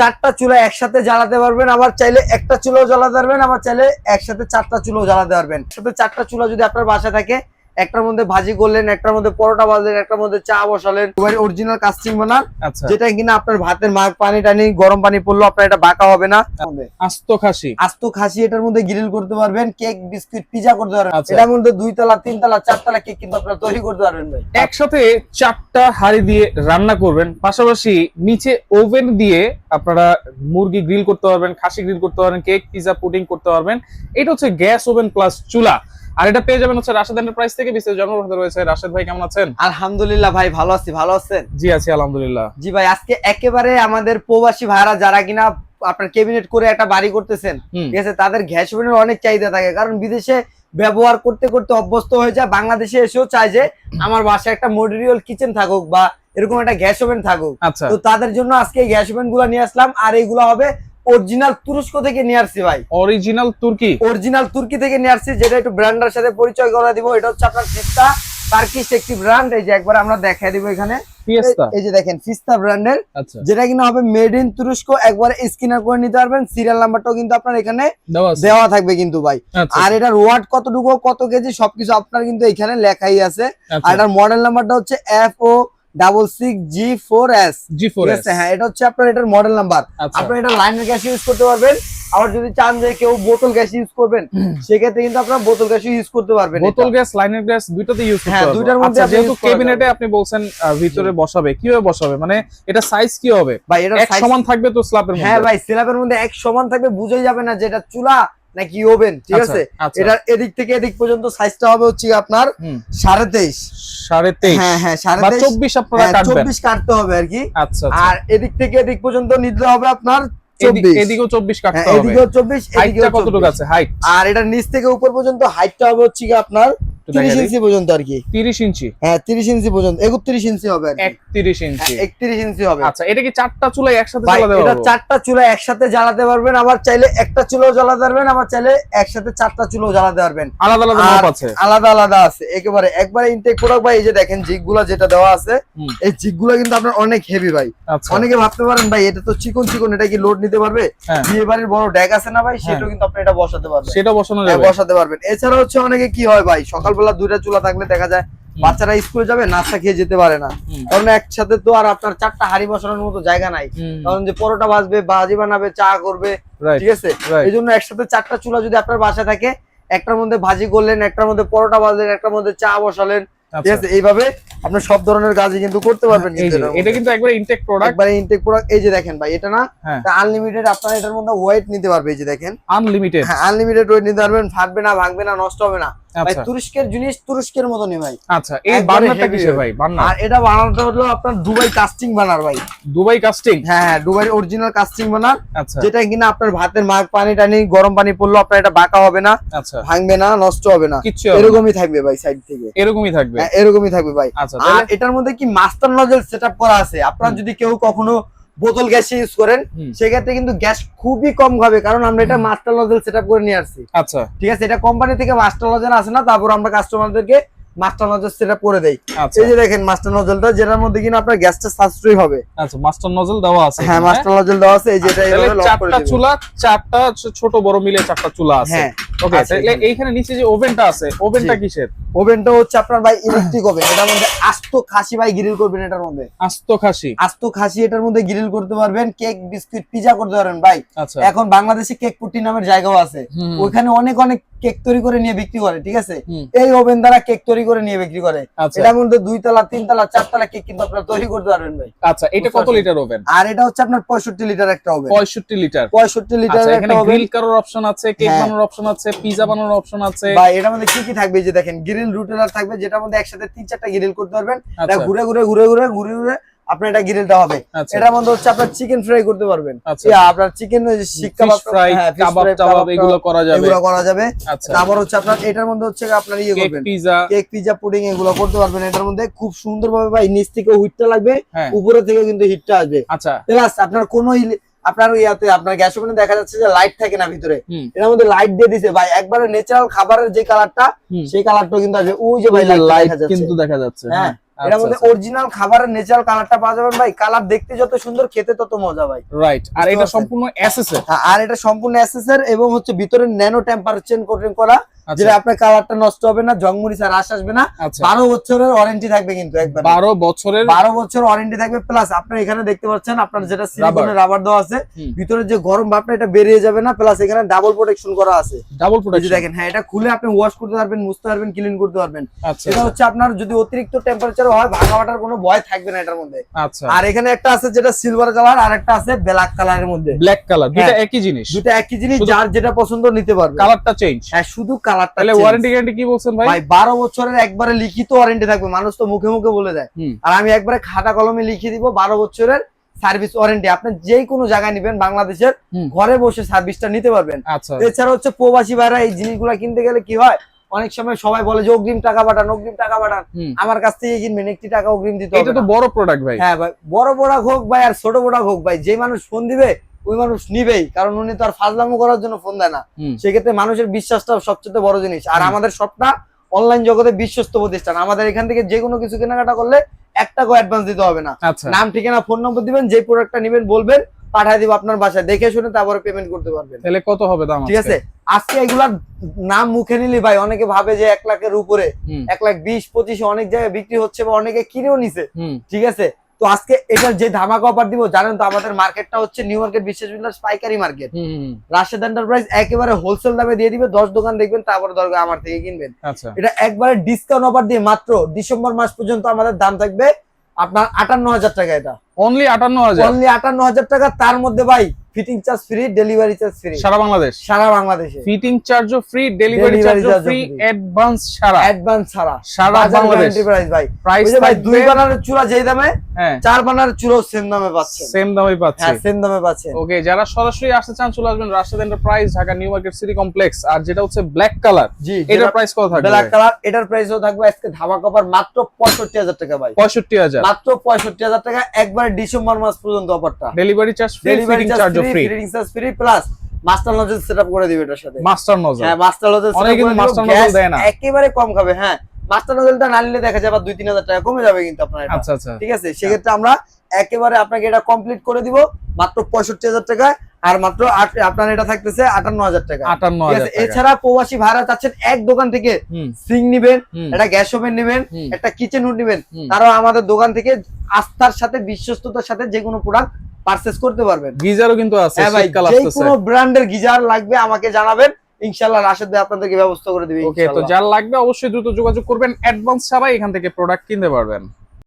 চারটা চুলা একসাথে জ্বালাতে পারবেন, আবার চাইলে একটা চুলাও জ্বালাতে পারবেন, আবার চাইলে একসাথে চারটা চুলাও জ্বালাতে পারবেন। শুধু চারটা চুলা যদি আপনার বাসা থাকে একটার মধ্যে ভাজি করলেন একটার মধ্যে পরোটা বাজলেন একটার মধ্যে চা বসালেন। অরিজিনাল কাস্টিং বানান আচ্ছা। যেটা কিনা আপনার ভাতের মাগ পানি টানি গরম পানি পড়ল আপনার এটা বাঁকা হবে না। আস্ত খাসি। আস্ত খাসি এটার মধ্যে গ্রিল করতে পারবেন কেক বিস্কুট পিজা করতে পারবেন। আচ্ছা। এটার মধ্যে দুই তলা তিন তলা চার তলা কেক কিন্তু আপনারা তৈরি করতে পারবেন ভাই। একসাথে চারটা হাড়ি দিয়ে রান্না করবেন পাশাপাশি নিচে ওভেন দিয়ে আপনারা মুরগি গ্রিল করতে পারবেন খাসি গ্রিল করতে পারবেন কেক পিজা পুডিং করতে পারবেন। এটা হচ্ছে গ্যাস ওভেন প্লাস চুলা। আর এটা পেয়ে যাবেন হচ্ছে রাশেদ এন্টারপ্রাইজ থেকে বিশেষ জন্মগ্রহণ রয়েছে। রাশেদ ভাই কেমন আছেন? আলহামদুলিল্লাহ ভাই ভালো আছি ভালো আছেন? জি আছি আলহামদুলিল্লাহ। জি ভাই আজকে একেবারে আমাদের প্রবাসী ভাইরা যারা কিনা আপনার ক্যাবিনেট করে একটা বাড়ি করতেছেন ঠিক আছে তাদের গ্যাস ওভেনের অনেক চাহিদা থাকে। কারণ বিদেশে ব্যবহার করতে করতে অভ্যস্ত হয়ে যায়। বাংলাদেশে এসেও চায় যে আমার বাসায় একটা মডিউল কিচেন থাকুক বা এরকম একটা গ্যাস ওভেন থাকুক। আচ্ছা। তো তাদের জন্য আজকে গ্যাস ওভেনগুলো নিয়ে আসলাম। আর এইগুলো হবে অরিজিনাল তুরস্ক থেকে নিয়ে আসছি ভাই। অরিজিনাল তুর্কি? অরিজিনাল তুর্কি থেকে নিয়ে আসছি যেটা একটু ব্র্যান্ডের সাথে পরিচয় করে দিব। এটা হচ্ছে আপনার ফিস্তা টার্কিশ একটি ব্র্যান্ড এই যে একবার আমরা দেখাই দিব এখানে। এই যে দেখেন ফিস্তা ব্র্যান্ডের আচ্ছা। যেটা কিনা হবে মেড ইন তুরস্ক একবার স্ক্যানার করে নিতে পারবেন। সিরিয়াল নাম্বারটাও কিন্তু আপনার এখানে দেওয়া থাকবে কিন্তু ভাই। আচ্ছা। আর এটার ওয়াট কতটুকু কত কেজি সবকিছু আপনার কিন্তু এখানে লেখাই আছে। আর আচ্ছা এটার মডেল নাম্বারটা হচ্ছে F O double six G four S G four ঠিক হ্যাঁ এটা হচ্ছে আপনার এটার মডেল নাম্বার আচ্ছা। আপনার এটা লাইনের গ্যাস ইউজ করতে পারবেন। আবার যদি চান যে কেউ বোতল গ্যাস ইউজ করবেন সেক্ষেত্রে কিন্তু আপনার বোতল গ্যাস ইউজ করতে পারবেন বোতল গ্যাস লাইনের গ্যাস দুইটাতে ইউজ করতে হ্যাঁ, দুইটার মধ্যে আচ্ছা আপনি যেহেতু ক্যাবিনেটে আপনি বলছেন ভিতরে বসাবে কীভাবে বসাবে? মানে এটা সাইজ কি হবে? ভাই এটা সমান থাকবে তো স্ল্যাবের হ্যাঁ মধ্যে। ভাই স্ল্যাবের মধ্যে এক সমান থাকবে বুঝেই যাবে না যে এটা চুলা নাকি ওভেন ঠিক আচ্ছা, আছে? আচ্ছা। এটার এদিক থেকে এদিক পর্যন্ত সাইজটা হবে হচ্ছে আপনার সাড়ে তেইশ। সাড়ে তেইশ। হ্যাঁ হ্যাঁ সাড়ে চব্বিশ আপনারা হ্যাঁ, চব্বিশ কাটতে হবে আর কি। আচ্ছা। আর এদিক থেকে এদিক পর্যন্ত নিতে হবে আপনার এদিক- এদিকেও চব্বিশ কাটতে হ্যাঁ, হবে। এদিকেও চব্বিশ এদিকেও কতটুকু আছে? হাইট আর এটা নিচ থেকে উপর পর্যন্ত হাইটটা হবে হচ্ছে আপনার তিরিশ ইঞ্চি পর্যন্ত আর কি। তিরিশ ইঞ্চি? হ্যাঁ তিরিশ ইঞ্চি পর্যন্ত একত্রিশ ইঞ্চি হবে আর কি। একত্রিশ ইঞ্চি। একত্রিশ ইঞ্চি হবে। আচ্ছা এটা কি চারটা চুলা একসাথে এটা চারটা চুলা একসাথে জ্বালাতে পারবেন আবার চাইলে একটা চুলাও জ্বালাতে পারবেন আবার চাইলে একসাথে চারটা চুলাও জ্বালাতে পারবেন। আলাদা আলাদা মাপ আছে। আলাদা আলাদা আছে। একেবারে একবারে ইনটেক প্রোডাক্ট ভাই এই যে দেখেন জিগগুলা যেটা দেওয়া আছে এই জিগগুলা কিন্তু আপনার অনেক হেভি ভাই। আচ্ছা। অনেকে ভাবতে পারেন ভাই এটা তো চিকন চিকন এটা কি লোড নিতে পারবে? হ্যাঁ। বিয়ে বাড়ির বড় ড্যাগ আছে না ভাই সেটাও কিন্তু আপনি এটা বসাতে পারবেন। সেটা বসানো হ্যাঁ, যাবে। বসাতে পারবেন। এছাড়া হচ্ছে অনেকে কি হয় ভাই সকালবেলা দুইটা চুলা থাকলে দেখা যায় বাচ্চারা স্কুলে যাবে নাস্তা খেয়ে যেতে পারে না। কারণ একসাথে তো আর আপনার চারটা হাড়ি বসানোর মতো জায়গা নাই। কারণ যে পরোটা ভাজবে ভাজি বানাবে চা করবে ঠিক আছে? এই জন্য একসাথে চারটা চুলা যদি আপনার বাসায় থাকে একটার মধ্যে ভাজি করলেন একটার মধ্যে পরোটা ভাজলেন একটার মধ্যে চা বসালেন ঠিক আচ্ছা। আছে? এইভাবে আপনার সব ধরনের কাজই কিন্তু করতে পারবেন এটা কিন্তু একবার ইনটেক প্রোডাক্ট একবারে ইনটেক প্রোডাক্ট এই যে দেখেন ভাই এটা না হ্যাঁ। আনলিমিটেড আপনার এটার মধ্যে ওয়েট নিতে পারবে এই যে দেখেন। আনলিমিটেড হ্যাঁ আনলিমিটেড ওয়েট নিতে পারবেন ফাটবে না ভাঙবে না নষ্ট হবে না। ভাই আচ্ছা। তুরস্কের জিনিস তুরস্কের মতনই ভাই। আচ্ছা এই বার্নারটা কিসের ভাই? বার্নার আর এটা বানাতে হলো আপনার দুবাই কাস্টিং বানার ভাই। দুবাই কাস্টিং হ্যাঁ হ্যাঁ দুবাই অরিজিনাল কাস্টিং বানার। আচ্ছা। যেটা কিনা আপনার ভাতের মাগ পানি টানি গরম পানি পড়ল আপনার এটা বাঁকা হবে না আচ্ছা। ভাঙবে না নষ্ট হবে না। এরকমই থাকবে ভাই সাইড থেকে। এরকমই থাকবে? হ্যাঁ, এরকমই থাকবে ভাই। আচ্ছা আর এটার মধ্যে কি মাস্টার নজেল সেটআপ করা আছে? আপনার যদি কেউ কখনো বোতল গ্যাস ইউজ করেন সেক্ষেত্রে কিন্তু গ্যাস খুবই কম হবে কারণ আমরা এটা মাস্টার নজেল সেটআপ করে নিয়ে আসছি। আচ্ছা। ঠিক আছে এটা কোম্পানি থেকে মাস্টার লজেল আসে না তারপর আমরা কাস্টমারদেরকে মাস্টার নজেল সেটআপ করে দেই। আচ্ছা। এই যে দেখেন মাস্টার নজেলটা যেটার মধ্যে কিনা আপনার গ্যাসটা সাশ্রয়ী হবে। আচ্ছা মাস্টার নজল দেওয়া আছে হ্যাঁ মাস্টার নজেল দেওয়া আছে এই যে এটা তাহলে এইভাবে লক করে চারটা চুলা চারটা ছোট বড় মিলে চারটা চুলা আছে। হ্যাঁ। ওকে তাহলে এইখানে নিচে যে ওভেনটা আছে ওভেনটা কিসের? ওভেনটা হচ্ছে আপনার ভাই ইলেকট্রিক ওভেন এটার মধ্যে আস্ত খাসি ভাই গ্রিল করবেন এটার মধ্যে। আস্ত খাসি। আস্ত খাসি এটার মধ্যে গ্রিল করতে পারবেন কেক বিস্কুট পিজা করতে পারবেন ভাই। আচ্ছা। এখন বাংলাদেশে কেক পুটি নামের জায়গাও আছে। হুম, ওইখানে অনেক অনেক কেক তৈরি করে নিয়ে বিক্রি করে ঠিক আছে? এই ওভেন দ্বারা কেক তৈরি করে নিয়ে বিক্রি করে। আচ্ছা। এটার মধ্যে দুই তলা তিন তলা চার তলা কেক কিন্তু আপনারা তৈরি করতে পারবেন ভাই। আচ্ছা এটা কত লিটার ওভেন আর এটা হচ্ছে আপনার পঁয়ষট্টি লিটার একটা ওভেন পঁয়ষট্টি লিটার পঁয়ষট্টি লিটার এখানে গ্রিল করার অপশন আছে কেক হ্যাঁ। বানানোর অপশন আছে পিজা বানানোর অপশন আছে। বা এটার মধ্যে কি কি থাকবে যে দেখেন গ্রিল রুটেলার থাকবে যেটার মধ্যে একসাথে তিন চারটা গ্রিল করতে পারবেন। এটা আচ্ছা ঘুরে ঘুরে ঘুরে ঘুরে ঘুরে ঘুরে আপনার এটা গ্রিলটা হবে। আচ্ছা। এটার মধ্যে হচ্ছে আপনার চিকেন ফ্রাই করতে পারবেন। আচ্ছা। আপনার চিকেন ফ্রাই কাবাব টাবাব এগুলো করা যাবে। এগুলো করা যাবে। তারপর হচ্ছে আপনার এটার মধ্যে হচ্ছে আপনার ইয়ে করবেন। পিজা কেক পিজা পুডিং এগুলো করতে পারবেন। এটার মধ্যে খুব সুন্দর ভাবে ভাই নিচ থেকে হিটটা লাগবে হ্যাঁ। উপরে থেকে কিন্তু হিটটা আসবে। আচ্ছা। প্লাস আপনার কোনো আপনার ইয়াতে আপনার গ্যাস ওভেনে দেখা যাচ্ছে যে লাইট থাকে না ভিতরে। এর এটার মধ্যে লাইট দিয়ে দিছে। ভাই একবারে ন্যাচারাল খাবারের যে কালারটা। সেই কালারটা কিন্তু আছে ওই যে ভাই লাইট লাইট কিন্তু দেখা যাচ্ছে হ্যাঁ। এটার মধ্যে অরিজিনাল খাবারের ন্যাচারাল কালারটা পাওয়া যাবেন ভাই। কালার দেখতে যত সুন্দর খেতে তত মজা ভাই। রাইট আর এটা সম্পূর্ণ এসএসএর হ্যাঁ, আর এটা সম্পূর্ণ এসএসআর এবং হচ্ছে ভিতরে ন্যানো টেম্পারেচার কোটিং করা আচ্ছা। যেটা আপনার কালারটা নষ্ট হবে না আর আশ আসবে না। আচ্ছা। বারো বছরের ওয়ারেন্টি থাকবে কিন্তু একবার। বারো বছরের বারো বছর ওয়ারেন্টি থাকবে প্লাস আপনার এখানে দেখতে পাচ্ছেন আপনার যেটা সিলিকনের রাবার দেওয়া আছে ভিতরে যে গরম ভাবটা এটা বেরিয়ে যাবে না প্লাস এখানে ডাবল প্রোটেকশন করা আছে। ডাবল প্রোটেকশন দেখেন হ্যাঁ এটা খুলে আপনি ওয়াশ করতে পারবেন মুছতে পারবেন ক্লিন করতে পারবেন। আচ্ছা। এটা হচ্ছে আপনার যদি অতিরিক্ত টেম্পারেচার হয় ভাঙা ফাটার কোনো ভয় থাকবে না এটার মধ্যে। আচ্ছা। আর এখানে একটা আছে যেটা সিলভার কালার আর একটা আছে ব্ল্যাক কালারের মধ্যে। ব্ল্যাক কালার দুটো। একই জিনিস। দুটো একই জিনিস যার যেটা পছন্দ নিতে পারবে। কালারটা চেঞ্জ হ্যাঁ শুধু কালারটা তাহলে ওয়ারেন্টি গ্যারান্টি কি বলছেন ভাই? ভাই বারো বছরের একবারে লিখিত ওয়ারেন্টি থাকবে। মানুষ তো মুখে মুখে বলে দেয়। আর আমি একবারে খাতা কলমে লিখে দিব বারো বছরের সার্ভিস ওয়ারেন্টি আপনি যে কোনো জায়গায় নিবেন বাংলাদেশের ঘরে বসে সার্ভিসটা নিতে পারবেন। আচ্ছা। এছাড়া হচ্ছে প্রবাসী ভাইরা এই জিনিসগুলো কিনতে গেলে কি হয় অনেক সময় সবাই বলে যে অগ্রিম টাকা পাঠান অগ্রিম টাকা পাঠান। আমার কাছ থেকে কিনবেন একটি টাকা অগ্রিম দিতে এটা তো বড় প্রোডাক্ট ভাই। হ্যাঁ ভাই বড় বড় হোক ভাই আর ছোট বড় হোক ভাই যে মানুষ ফোন দিবে ওই মানুষ নিবেই। কারণ উনি তো আর ফাজলামো করার জন্য ফোন দেয় না। সেক্ষেত্রে মানুষের বিশ্বাসটা সবচেয়ে বড় জিনিস। আর আমাদের সবটা অনলাইন জগতে বিশ্বস্ত প্রতিষ্ঠান। আমাদের এখান থেকে যে কোনো কিছু কেনাকাটা করলে একটা টাকাও অ্যাডভান্স দিতে হবে না। আচ্ছা। নাম ঠিকানা ফোন নম্বর দিবেন যে প্রোডাক্টটা নেবেন বলবেন পাঠিয়ে দিব আপনার বাসায়। দেখে শুনে তারপরে পেমেন্ট করতে পারবেন। তাহলে কত হবে দাম ঠিক আছে? আজকে? এগুলার নাম মুখে নিলি ভাই অনেকে ভাবে যে এক লাখের উপরে। এক লাখ বিশ পঁচিশ অনেক জায়গায় বিক্রি হচ্ছে বা অনেকে কিনেও নিছে। ঠিক আছে? তো আজকে এটার যে ধামাকা অফার দিব জানেন তো আমাদের মার্কেটটা হচ্ছে নিউ মার্কেট বিশেষ বিল্ডার্স পাইকারি মার্কেট রাশেদ এন্টারপ্রাইজ একেবারে হোলসেল দামে দিয়ে দিবে দশ দোকান দেখবেন তারপরে দরকার আমার থেকে কিনবেন। আচ্ছা। এটা একবারে ডিসকাউন্ট অফার দিয়ে মাত্র ডিসেম্বর মাস পর্যন্ত আমাদের দাম থাকবে আপনার আটান্ন হাজার টাকা এটা। অনলি আটান্ন হাজার? অনলি আটান্ন হাজার টাকা তার মধ্যে ভাই fitting charge free delivery charge free সারা বাংলাদেশ? সারা বাংলাদেশে। ফিটিং চার্জও ফ্রি ডেলিভারি চার্জও ফ্রি অ্যাডভান্স ছাড়া। অ্যাডভান্স ছাড়া। সারা বাংলাদেশ। price ভাই। প্রাইস ভাই দুই চূড়া যেই দামে হ্যাঁ। চার চূড়াও সেম দামে পাচ্ছেন। সেম দামে পাচ্ছি। হ্যাঁ সেম দামে পাচ্ছেন। ওকে যারা সরাসরি আসতে চান চলে আসবেন Rashed enterprise Dhaka new market city complex আর যেটা হচ্ছে ব্ল্যাক কালার জি এটার প্রাইস কত থাকবে? ব্ল্যাক কালার এটার প্রাইসও থাকবে আজকে ধামাকা অফার মাত্র পঁয়ষট্টি হাজার টাকা ভাই। পঁয়ষট্টি হাজার। মাত্র পঁয়ষট্টি হাজার টাকা একবার ডিসেম্বর মাস পর্যন্ত অফারটা delivery charge free delivery fitting charge free free fitting charge free plus master লজের setup করে দিবে এটার সাথে। মাস্টার নজর হ্যাঁ মাস্টার লজের অনেকে কিন্তু master nozzle দেয় না। একেবারে কম খাবে হ্যাঁ। মাস্টার নজলটা না নিলে দেখা যাবে দুই তিন হাজার টাকা কমে যাবে কিন্তু আপনার আচ্ছা আচ্ছা। ঠিক আছে? সেক্ষেত্রে আমরা একেবারে আপনাকে এটা কমপ্লিট করে দিব মাত্র পঁয়ষট্টি হাজার আর মাত্র আপনার এটা থাকতেছে আটান্ন হাজার টাকা। আটান্ন এছাড়া প্রবাসী ভাড়া চাচ্ছেন এক দোকান থেকে সিং নিবেন একটা গ্যাস ওভেন নিবেন একটা কিচেন হুড নিবেন। তারাও আমাদের দোকান থেকে আস্থার সাথে বিশ্বস্ততার সাথে যে কোনো প্রোডাক্ট পারচেস করতে পারবেন। গিজারও কিন্তু আছে হ্যাঁ ভাই যে কোনো ব্র্যান্ডের গিজার লাগবে আমাকে জানাবেন ইনশাআল্লাহ রাশেদ ভাই আপনাদেরকে ব্যবস্থা করে দিবে ওকে তো যার লাগবে অবশ্যই দ্রুত যোগাযোগ করবেন। অ্যাডভান্স ছাড়াই এখান থেকে প্রোডাক্ট কিনতে পারবেন।